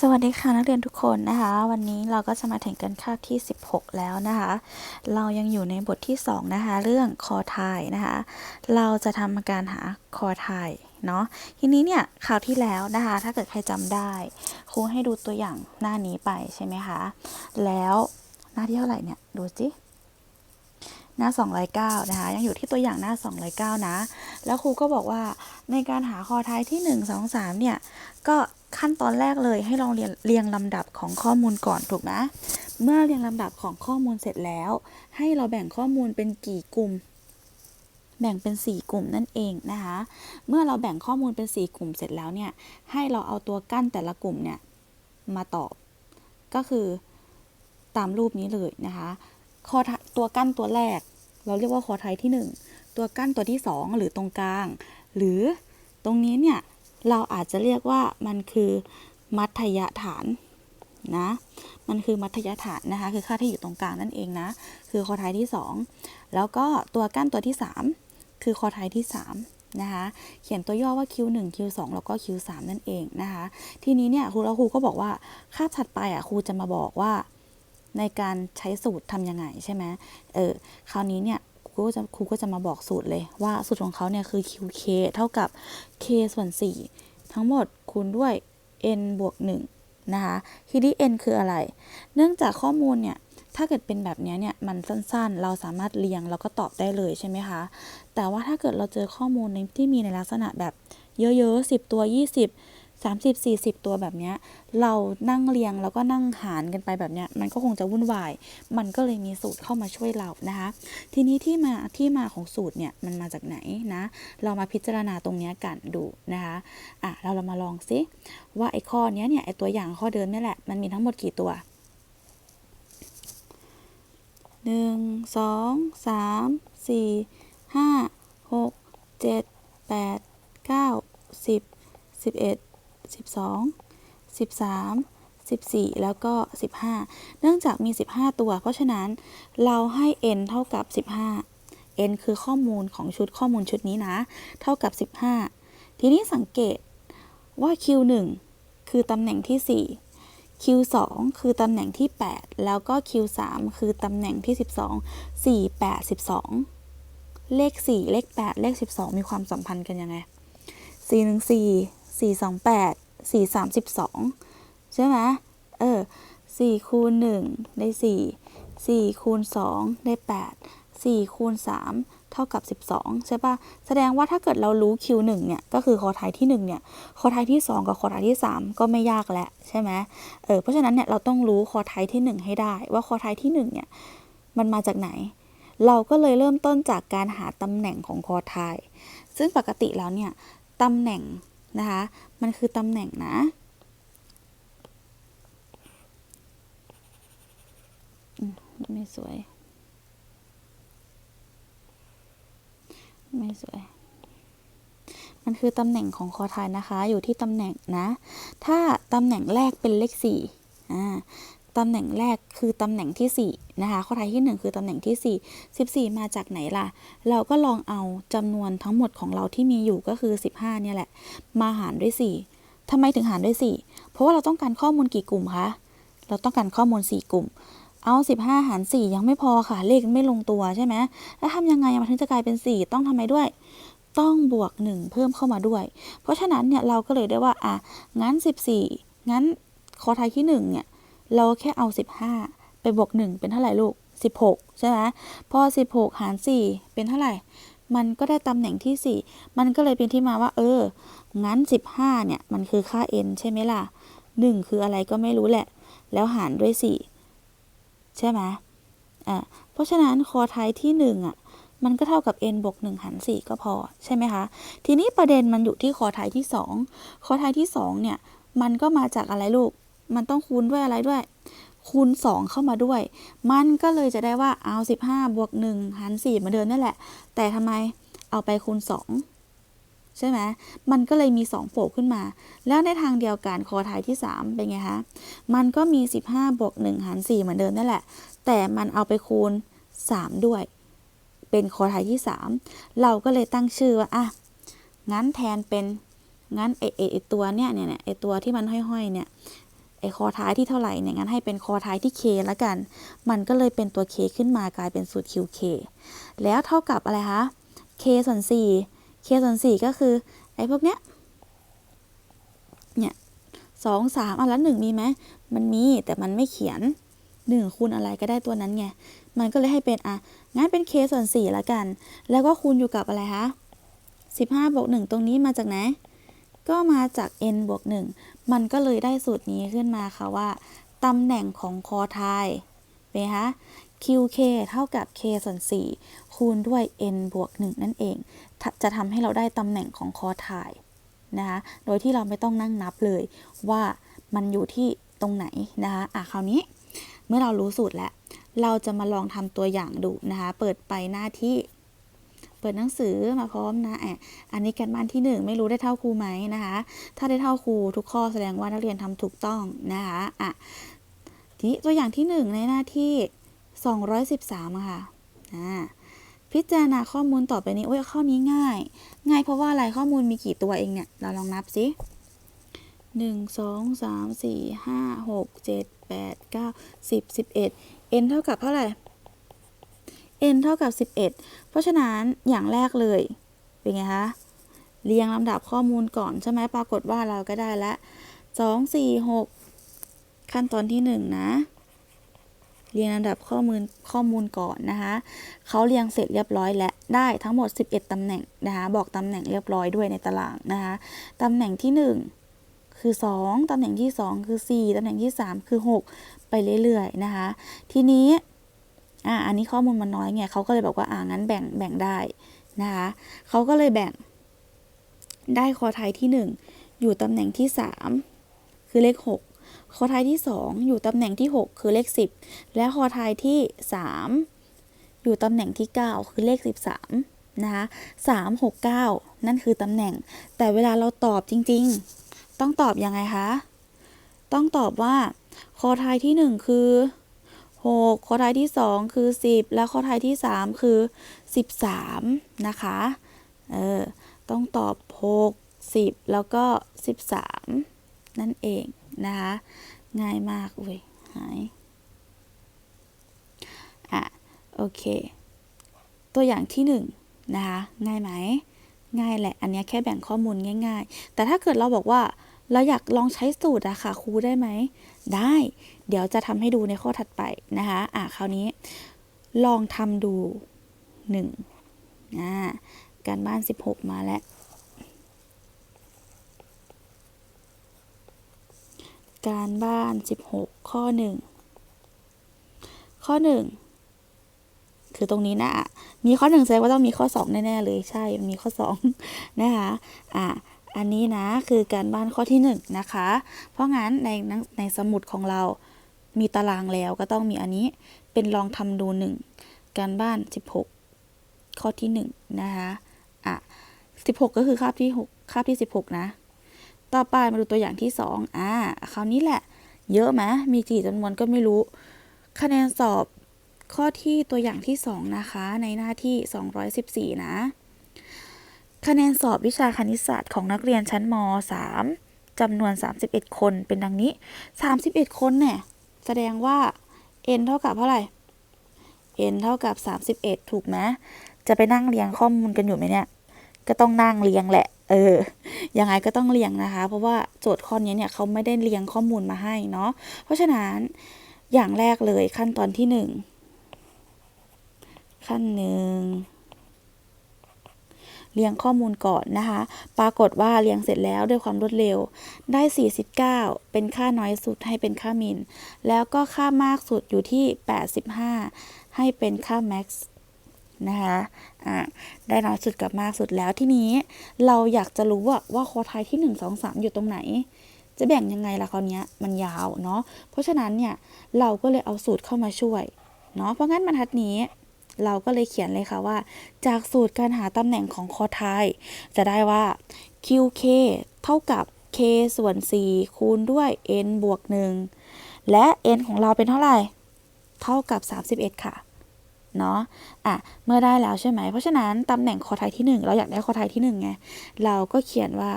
สวัสดีค่ะนักเรียนทุกคนนะคะ วันนี้เราก็จะมาถึงกันคาบที่ 16 แล้วนะคะ เรายังอยู่ในบทที่ 2 นะคะ เรื่องคอไทยนะคะ เราจะทำการหาคอไทยเนาะทีนี้เนี่ยคราวที่แล้วนะคะ ถ้าเกิดใครจำได้ครูให้ดูตัวอย่างหน้านี้ไปใช่ไหมคะ แล้วหน้าที่เท่าไหร่เนี่ยดูสิหน้า209นะคะ ยังอยู่ที่ตัวอย่างหน้า209นะ แล้วครูก็บอกว่าในการหาคอไทยที่ 1 2 3เนี่ยก็ ขั้นตอนแรกเลยให้ลองเรียงเรียงลำดับของข้อมูลก่อนถูกไหมเมื่อเรียงลำดับของข้อมูลเสร็จแล้ว ให้เราแบ่งข้อมูลเป็นกี่กลุ่ม แบ่งเป็น 4 กลุ่มนั่นเองนะคะ เมื่อเราแบ่งข้อมูลเป็น 4 กลุ่มเสร็จแล้วเนี่ย ให้เราเอาตัวกั้นแต่ละกลุ่มเนี่ยมาตอบ ก็คือตามรูปนี้เลยนะคะคอตัวกั้นตัวแรก เราเรียกว่าคอไทยที่ 1 ตัวกั้นตัวที่ 2 หรือตรงกลาง หรือตรงนี้เนี่ย เราอาจจะเรียกว่ามันคือมัธยฐานนะ มันคือมัธยฐานนะคะ คือค่าที่อยู่ตรงกลางนั่นเองนะ คือคอไทยที่ 2 แล้วก็ตัวกั้นตัวที่ 3 คือคอไทยที่3นะคะ เขียนตัวย่อว่า Q1 Q2 แล้วก็ Q3 นั่นเองนะคะ ทีนี้เนี่ยครูแล้วครูก็บอกว่าคาบถัดไปอะครูจะมาบอกว่าในการใช้สูตรทำยังไงใช่ไหมเออ คราวนี้เนี่ย ครูก็จะครูก็จะมาบอกสูตรเลยว่าสูตรของเขาเนี่ยคือ QK เท่ากับ K ส่วน 4 ทั้งหมดคูณด้วย n บวก1นะคะทีนี้ n คืออะไร เนื่องจากข้อมูลเนี่ยถ้าเกิดเป็นแบบนี้เนี่ยมันสั้นๆ เราสามารถเรียงแล้วก็ตอบได้เลยใช่ไหมคะ แต่ว่าถ้าเกิดเราเจอข้อมูลในที่มีในลักษณะแบบเยอะๆ10 ตัว 20 30 40 ตัวแบบเนี้ยเรานั่งเรียงแล้วก็นั่งหารกันไปแบบเนี้ยมันก็คงจะวุ่นวาย มันก็เลยมีสูตรเข้ามาช่วยเรานะคะ ทีนี้ที่มาที่มาของสูตรเนี่ยมันมาจากไหนนะ เรามาพิจารณาตรงนี้กันดูนะคะอะเราเรามาลองซิว่าไอ้ข้อนี้เนี่ยไอ้ตัวอย่างข้อเดิมนี่แหละมันมีทั้งหมดกี่ตัวหนึ่งสองสามสี่ห้าหกเจ็ดแปดเก้าสิบสิบเอ็ด สิบสองสิบสามสิบสี่แล้วก็สิบห้าเนื่องจากมีสิบห้าตัว เพราะฉะนั้นเราให้ n เท่ากับสิบห้า n คือข้อมูลของชุดข้อมูลชุดนี้นะ เท่ากับสิบห้าทีนี้สังเกตว่า q1 คือตำแหน่งที่สี่ Q2 คือตำแหน่งที่ 8 แล้วก็ Q3 คือตำแหน่งที่ 12 4 8 12 เลข 4 เลข 8 เลข 12 มีความสัมพันธ์กันยังไง4 1 4 4 2 8 4 3 12ใช่ไหมเออ4คูณ1ได้4 4คูณ2ได้8 4คูณ3เท่ากับ 12 ใช่ปะแสดงว่าถ้าเกิดเรารู้ Q1 เนี่ย ก็คือคอไทยที่ 1 เนี่ย คอไทยที่ 2 กับคอไทยที่ 3 ก็ไม่ยากแล้วใช่ไหมเออ เพราะฉะนั้นเนี่ยเราต้องรู้คอไทยที่ 1 ให้ได้ ว่าคอไทยที่ 1 เนี่ย มันมาจากไหน เราก็เลยเริ่มต้นจากการหาตำแหน่งของคอไทย ซึ่งปกติแล้วเนี่ยตำแหน่ง นะคะ มันคือตำแหน่งนะ ไม่สวย ไม่สวย มันคือตำแหน่งของคอทายนะคะ อยู่ที่ตำแหน่งนะ ถ้าตำแหน่งแรกเป็นเลขสี่อ่า ตำแหน่งแรกคือตำแหน่งที่สี่นะคะข้อไทยที่หนึ่งคือตำแหน่งที่สี่สิบสี่มาจากไหนล่ะ เราก็ลองเอาจำนวนทั้งหมดของเราที่มีอยู่ก็คือสิบห้าเนี่ยแหละ มาหารด้วยสี่ทำไมถึงหารด้วยสี่เพราะว่าเราต้องการข้อมูลกี่กลุ่มคะ เราต้องการข้อมูลสี่กลุ่ม เอา 15 หาร 4 ยังไม่พอค่ะ เลขไม่ลงตัวใช่ไหมแล้วทำยังไงมันถึงจะกลายเป็น 4 ต้องทำไมด้วยต้องบวก 1 เพิ่มเข้ามาด้วย เพราะฉะนั้นเนี่ยเราก็เลยได้ว่า อะ งั้น 14 งั้นคอไทยที่ 1 เนี่ย เราแค่เอา 15 ไปบวก 1 เป็นเท่าไหร่ลูก 16 ใช่ไหมพอ 16 หาร 4 เป็นเท่าไหร่ มันก็ได้ตำแหน่งที่ 4 มันก็เลยเป็นที่มาว่า เออ งั้น 15 เนี่ย มันคือค่า n ใช่ไหมล่ะ 1 คืออะไรก็ไม่รู้แหละ แล้วหารด้วย 4 ใช่ไหมอ่าเพราะฉะนั้นคอไทยที่ 1 อะมันก็เท่ากับ n บวก1หาร4ก็พอ ใช่ไหมคะ ทีนี้ประเด็นมันอยู่ที่คอไทยที่ 2 คอไทยที่ 2 เนี่ย มันก็มาจากอะไรลูก มันต้องคูณด้วยอะไรด้วย คูณ 2 เข้ามาด้วย มันก็เลยจะได้ว่าเอา15บวก1หาร4เหมาเดิมนั่นแหละ แต่ทำไมเอาไปคูณ 2 ใช่ไหมมันก็เลยมี 2 โผล่ขึ้นมา แล้วในทางเดียวกันคอไทยที่ 3 เป็นไงคะ มันก็มี 15บวก1หาร4เหมือนเดิมนั่นแหละ แต่มันเอาไปคูณ 3 ด้วย เป็นคอไทยที่ 3 เราก็เลยตั้งชื่อว่าอะงั้นแทนเป็นงั้นไอไอไอตัวเนี่ยเนี่ยไอตัวที่มันห้อยๆเนี่ย อ้คอท้ายที่เท่าไหร่เนี่ยงั้นให้เป็นคอท้ายที่ k แล้วกัน มันก็เลยเป็นตัว k ขึ้นมากลายเป็นสูตร qk แล้วเท่ากับอะไรคะ k ส่วน 4 k ส่วน 4 ก็คือไอ้พวกเนี้ยเนี่ยสองสามอะแล้วหนึ่งมีไหมมันมีแต่มันไม่เขียนหนึ่งคูณอะไรก็ได้ตัวนั้นไง มันก็เลยให้เป็นอะงั้นเป็น k ส่วน4ละกัน แล้วก็คูณอยู่กับอะไรคะ15บวก1ตรงนี้มาจากไหน ก็มาจาก n บวก1 มันก็เลยได้สูตรนี้ขึ้นมาค่ะว่าตำแหน่งของคอไทยเป็นไงคะ qk เท่ากับ k ส่วน 4 คูณด้วย n บวก 1 นั่นเอง จะทำให้เราได้ตำแหน่งของคอไทยนะคะ โดยที่เราไม่ต้องนั่งนับเลยว่ามันอยู่ที่ตรงไหนนะคะ อะคราวนี้เมื่อเรารู้สูตรแล้ว เราจะมาลองทำตัวอย่างดูนะคะ เปิดไปหน้าที่ เปิดหนังสือมาพร้อมนะแอะอันนี้การบ้านที่หนึ่งไม่รู้ได้เท่าครูไหมนะคะ ถ้าได้เท่าครูทุกข้อแสดงว่านักเรียนทำถูกต้องนะคะอะทีนี้ตัวอย่างที่หนึ่งในหน้าที่ 213อะค่ะอ่าพิจารณาข้อมูลต่อไปนี้โอ้ยข้อนี้ง่าย ง่ายเพราะว่าอะไรข้อมูลมีกี่ตัวเองเนี่ย เราลองนับสิหนึ่งสองสามสี่ห้าหกเจ็ดแปดเก้าสิบสิบเอ็ด n เท่ากับเท่าไหร่ n เท่ากับ 11 เพราะฉะนั้นอย่างแรกเลย เป็นไงคะ เรียงลำดับข้อมูลก่อนใช่ไหมปรากฏว่าเราก็ได้ล้ว2 4 6 ขั้นตอนที่ 1 นะ เรียงลำดับข้อมูลข้อมูลก่อนนะคะเขาเรียงเสร็จเรียบร้อยและได้ทั้งหมด 11ตำแหน่งนะคะบอกตำแหน่งเรียบร้อยด้วยในตารางนะคะตำแหน่งที่ 1 คือ 2ตำแหน่งที่ 2 คือ 4ตำแหน่งที่ 3 คือ 6 ไปเรื่อยๆนะคะทีนี้ อ่าอันนี้ข้อมูลมันน้อยไงเขาก็เลยบอกว่าอ่างั้นแบ่งแบ่งได้นะคะเขาก็เลยแบ่งได้คอไทยที่ 1 อยู่ตำแหน่งที่ 3 คือเลข 6 คอไทยที่ 2 อยู่ตำแหน่งที่ 6 คือเลข 10 และคอไทยที่ 3 อยู่ตำแหน่งที่ 9 คือเลข 13นะคะ3 6 9นั่นคือตำแหน่ง แต่เวลาเราตอบจริงๆ ต้องตอบยังไงคะ ต้องตอบว่าคอไทยที่ 1 คือ 6 ข้อท้ายที่ 2 คือ 10 และข้อท้ายที่ 3 คือ 13 นะคะ เออ ต้องตอบ 6 10 แล้วก็ 13 นั่นเองนะคะ ง่ายมาก อุ้ย หาย อะ โอเค ตัวอย่างที่ 1 นะคะ ง่ายไหม ง่ายแหละ อันนี้แค่แบ่งข้อมูลง่าย ๆ แต่ถ้าเกิดเราบอกว่า เราอยากลองใช้สูตรอะค่ะครูได้ไหม ได้ เดี๋ยวจะทำให้ดูในข้อถัดไปนะคะอะคราวนี้ลองทำดูหนึ่งอ่าการบ้าน 16 มาแล้ว การบ้าน 16 ข้อ 1 ข้อ 1 คือตรงนี้นะ มีข้อ 1 แสดงว่าต้องมีข้อ 2 แน่ ๆ เลย ใช่ มีข้อ 2 นะคะ อะ อันนี้นะคือการบ้านข้อที่1นะคะ เพราะงั้นในในสมุดของเรามีตารางแล้วก็ต้องมีอันนี้เป็นลองทำดู 1 การบ้าน 16 ข้อที่ 1 นะคะอะ16 ก็คือคาบที่ 6 คาบที่ 16 นะ ต่อไปมาดูตัวอย่างที่ 2อ่าคราวนี้แหละ เยอะไหมมีกี่จำนวนก็ไม่รู้ คะแนนสอบข้อที่ตัวอย่างที่ 2 นะคะ ในหน้าที่ 214 นะ คะแนนสอบวิชาคณิตศาสตร์ของนักเรียนชั้นม 3 จำนวน 31 คนเป็นดังนี้ 31 คนเนี่ย แสดงว่า n เท่ากับเท่าไหร่ n เท่ากับ 31 ถูกไหมจะไปนั่งเรียงข้อมูลกันอยู่ไหมเนี่ย ก็ต้องนั่งเรียงแหละ เออ ยังไงก็ต้องเรียงนะคะ เพราะว่าโจทย์ข้อนี้เนี่ยเขาไม่ได้เรียงข้อมูลมาให้เนาะ เพราะฉะนั้นอย่างแรกเลยขั้นตอนที่หนึ่งขั้นหนึ่ง เรียงข้อมูลก่อนนะคะ ปรากฏว่าเรียงเสร็จแล้วด้วยความรวดเร็ว ได้ 49 เป็นค่าน้อยสุดให้เป็นค่ามิน แล้วก็ค่ามากสุดอยู่ที่ 85 ให้เป็นค่าแม็กซ์นะคะอ่าได้น้อยสุดกับมากสุดแล้วที่นี้เราอยากจะรู้ว่าว่าคอไทยที่ 1 2 3 อยู่ตรงไหน จะแบ่งยังไงล่ะคราวนี้มันยาวเนาะเพราะฉะนั้นเนี่ยเราก็เลยเอาสูตรเข้ามาช่วยเนาะเพราะงั้นบรรทัดนี้ เราก็เลยเขียนเลยค่ะว่า จากสูตรการหาตำแหน่งของคอไทย จะได้ว่า qk เท่ากับ k ส่วน 4 คูณด้วย n บวก 1 และ n ของเราเป็นเท่าไหร่ เท่ากับ 31 ค่ะเนาะ อะ เมื่อได้แล้วใช่ไหม เพราะฉะนั้นตำแหน่งคอไทยที่ 1 เราอยากได้คอไทยที่ 1 ไง เราก็เขียนว่า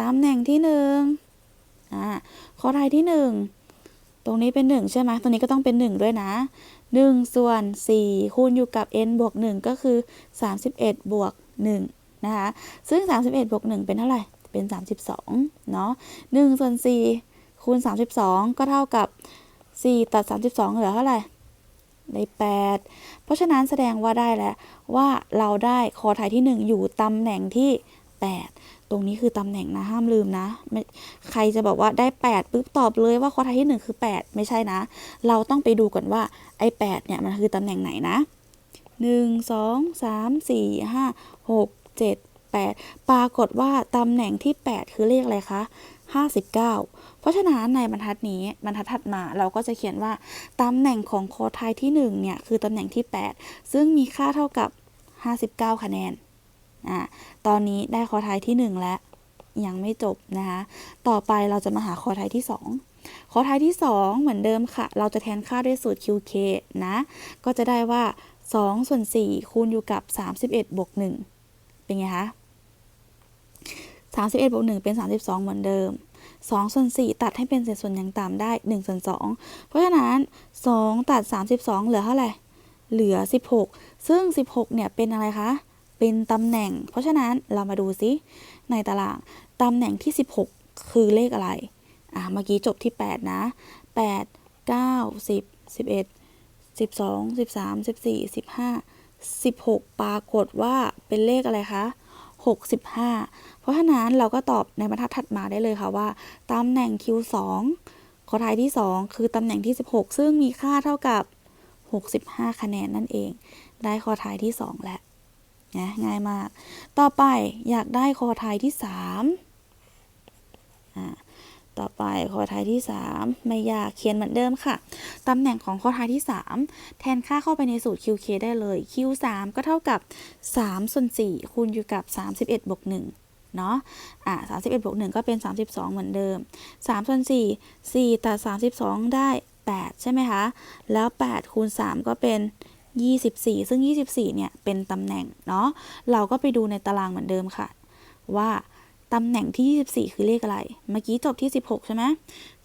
ตำแหน่งที่ 1 อ่า คอไทยที่ 1 ตรงนี้เป็น 1 ใช่ไหมตรงนี้ก็ต้องเป็น 1 ด้วยนะ 1 ส่วน 4 คูณอยู่กับ n บวก 1 ก็คือ 31 บวก 1 นะคะ ซึ่ง 31 บวก 1 เป็นเท่าไหร่ เป็น 32 เนาะ1ส่วน 4 คูณ 32 ก็เท่ากับ 4 ตัด 32 เหลือเท่าไหร่ได้8เพราะฉะนั้นแสดงว่าได้แล้วว่าเราได้คอไทยที่ 1 อยู่ตำแหน่งที่ 8 ตรงนี้คือตำแหน่งนะห้ามลืมนะไม่ใครจะบอกว่าได้ 8ปุ๊บตอบเลยว่าคอไทยที่ 1 คือ 8 ไม่ใช่นะ เราต้องไปดูก่อนว่าไอ้8เนี่ยมันคือตำแหน่งไหนนะ 1 2 3 4 5 6 7 8 ปรากฏว่าตำแหน่งที่ 8 คือเลขอะไรคะ59 เพราะฉะนั้นในบรรทัดนี้บรรทัดถัดมาเราก็จะเขียนว่าตำแหน่งของคอไทยที่ 1 เนี่ย คือตำแหน่งที่ 8 ซึ่งมีค่าเท่ากับ 59 คะแนน อะตอนนี้ได้คอไทยที่ 1 แล้วยังไม่จบนะคะ ต่อไปเราจะมาหาคอไทยที่ 2 คอไทยที่ 2 เหมือนเดิมค่ะ เราจะแทนค่าด้วยสูตร QK นะ ก็จะได้ว่า 2 ส่วน 4 คูณอยู่กับ 31บวก1เป็นไงคะ31บวก1เป็น 32 เหมือนเดิม 2 ส่วน 4 ตัดให้เป็นเศษส่วนอย่างต่ำได้ 1 ส่วน 2 เพราะฉะนั้น 2 ตัด 32 เหลือเท่าไหร่ เหลือ 16 ซึ่ง 16 เนี่ยเป็นอะไรคะ เป็นตำแหน่ง เพราะฉะนั้นเรามาดูซิในตารางตำแหน่งที่ 16 คือเลขอะไร อะเมื่อกี้จบที่ 8 นะ 8 9 10 11 12 13 14 15 16 ปรากฏว่าเป็นเลขอะไรคะ 65 เพราะฉะนั้นเราก็ตอบในบรรทัดถัดมาได้เลยค่ะว่าตำแหน่ง Q2 ข้อท้ายที่ 2 คือตำแหน่งที่ 16 ซึ่งมีค่าเท่ากับ 65 คะแนนนั่นเอง ได้คอท้ายที่ 2 แล้ว นะง่ายมาก ต่อไปอยากได้คอทายที่3อ่าต่อไปคอทายที่ 3 ไม่ยากเขียนเหมือนเดิมค่ะ ตำแหน่งของคอทายที่ 3 แทนค่าเข้าไปในสูตร QK ได้เลย Q3 ก็เท่ากับ 3 ส่วน 4 คูณอยู่กับ 31บวก1เนาะอะ31บวก1ก็เป็น 32 เหมือนเดิม 3 ส่วน 4 4 ตัด 32 ได้ 8 ใช่ไหมคะ แล้ว 8 คูณ 3 ก็เป็น 24 ซึ่ง 24 เนี่ย เป็นตำแหน่งเนาะ เราก็ไปดูในตารางเหมือนเดิมค่ะ ว่าตำแหน่งที่ 24 คือเลขอะไร เมื่อกี้จบที่ 16 ใช่ไหม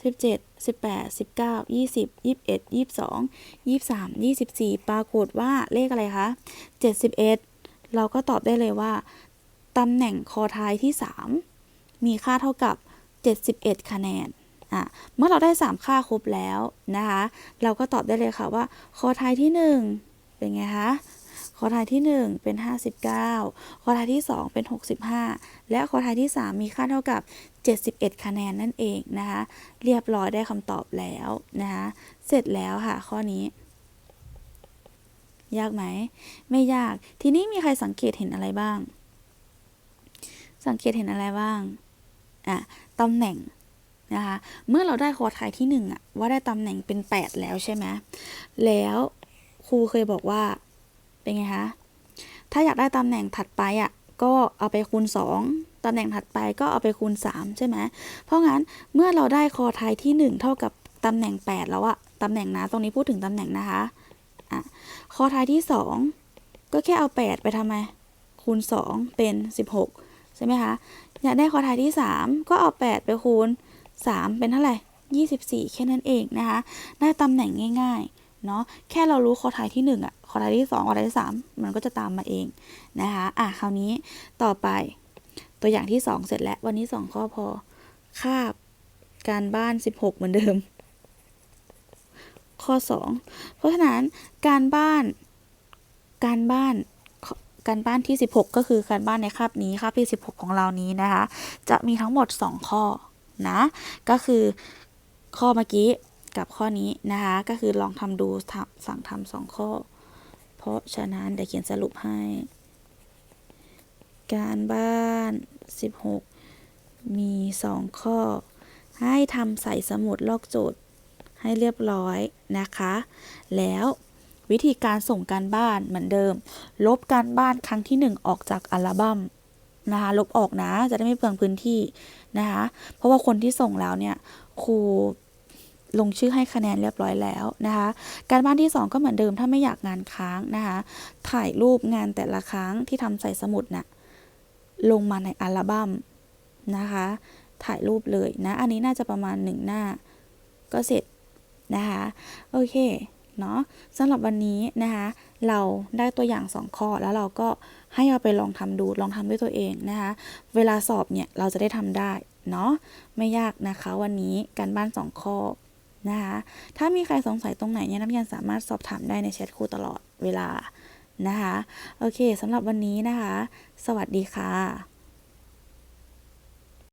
17 18 19 20 21 22 23 24 ปรากฏว่าเลขอะไรคะ 71 เราก็ตอบได้เลยว่า ตำแหน่งคอท้ายที่ 3 มีค่าเท่ากับ 71 คะแนนอะเมื่อเราได้ 3 ค่าครบแล้วนะคะ เราก็ตอบได้เลยค่ะว่า คอท้ายที่ 1 เป็นไงคะคอทายที่ 1 เป็น 59คอทายที่ 2 เป็น 65 และคอทายที่ 3 มีค่าเท่ากับ 71 คะแนนนั่นเองนะคะ เรียบร้อยได้คำตอบแล้วนะคะ เสร็จแล้วค่ะ ข้อนี้ ยากไหม ไม่ยาก ทีนี้มีใครสังเกตเห็นอะไรบ้าง สังเกตเห็นอะไรบ้าง อะ ตำแหน่งนะคะ เมื่อเราได้คอไทยที่หนึ่งอะว่าได้ตำแหน่งเป็น 8 แล้วใช่ไหมแล้ว รูเคยบอกว่า เป็นไงคะ ถ้าอยากได้ตำแหน่งถัดไปอะก็เอาไปคูณ 2ตำแหน่งถัดไปก็เอาไปคูณ 3 ใช่ไหม เพราะงั้นเมื่อเราได้คอไทยที่ 1 เท่ากับตำแหน่ง 8 แล้วอะตำแหน่งนะ ตรงนี้พูดถึงตำแหน่งนะคะอะคอทายที่ 2 ก็แค่เอา 8 ไปทำไม คูณ 2 เป็น 16 ใช่ไหมคะ อยากได้คอทายที่ 3 ก็เอา 8 ไปคูณ 3 เป็นเท่าไหร่24 แค่นั้นเองนะคะ ได้ตำแหน่งง่าย ๆ เนาะแค่เรารู้คอทายที่1อะคอทายที่ 2คอทายที่ 3 มันก็จะตามมาเองนะคะอะคราวนี้ต่อไปตัวอย่างที่ 2 เสร็จแล้ว วันนี้ 2 ข้อพอคาบการบ้าน 16 เหมือนเดิม ข้อ 2 เพราะฉะนั้นการบ้านการบ้านการบ้านที่ 16 ก็คือการบ้านในคาบนี้คาบที่ 16 ของเรานี้นะคะ จะมีทั้งหมด 2 ข้อนะ ก็คือข้อเมื่อกี้ กับข้อนี้นะคะ ก็คือลองทำดูสั่งทำสองข้อ เพราะฉะนั้นเดี๋ยวเขียนสรุปให้ การบ้าน 16 มี 2 ข้อ ให้ทำใส่สมุดลอกโจทย์ให้เรียบร้อยนะคะ แล้ววิธีการส่งการบ้านเหมือนเดิม ลบการบ้านครั้งที่ 1 ออกจากอัลบั้มนะคะลบออกนะจะได้ไม่เปลืองพื้นที่นะคะเพราะว่าคนที่ส่งแล้วเนี่ยครู ลงชื่อให้คะแนนเรียบร้อยแล้วนะคะ การบ้านที่ 2 ก็เหมือนเดิมถ้าไม่อยากงานค้างนะคะ ถ่ายรูปงานแต่ละครั้งที่ทำใส่สมุดน่ะลงมาในอัลบั้มนะคะ ถ่ายรูปเลยนะ อันนี้น่าจะประมาณหนึ่งหน้า ก็เสร็จนะคะ โอเคเนาะสำหรับวันนี้นะคะ เราได้ตัวอย่าง 2 ข้อแล้วเราก็ให้เอาไปลองทำดูลองทำด้วยตัวเองนะคะ เวลาสอบเนี่ยเราจะได้ทำได้เนาะไม่ยากนะคะ วันนี้การบ้าน 2 ข้อ นะคะ ถ้ามีใครสงสัยตรงไหนเนี่ยนักเรียนสามารถสอบถามได้ในแชทครูตลอดเวลานะคะ โอเคสำหรับวันนี้นะคะ สวัสดีค่ะ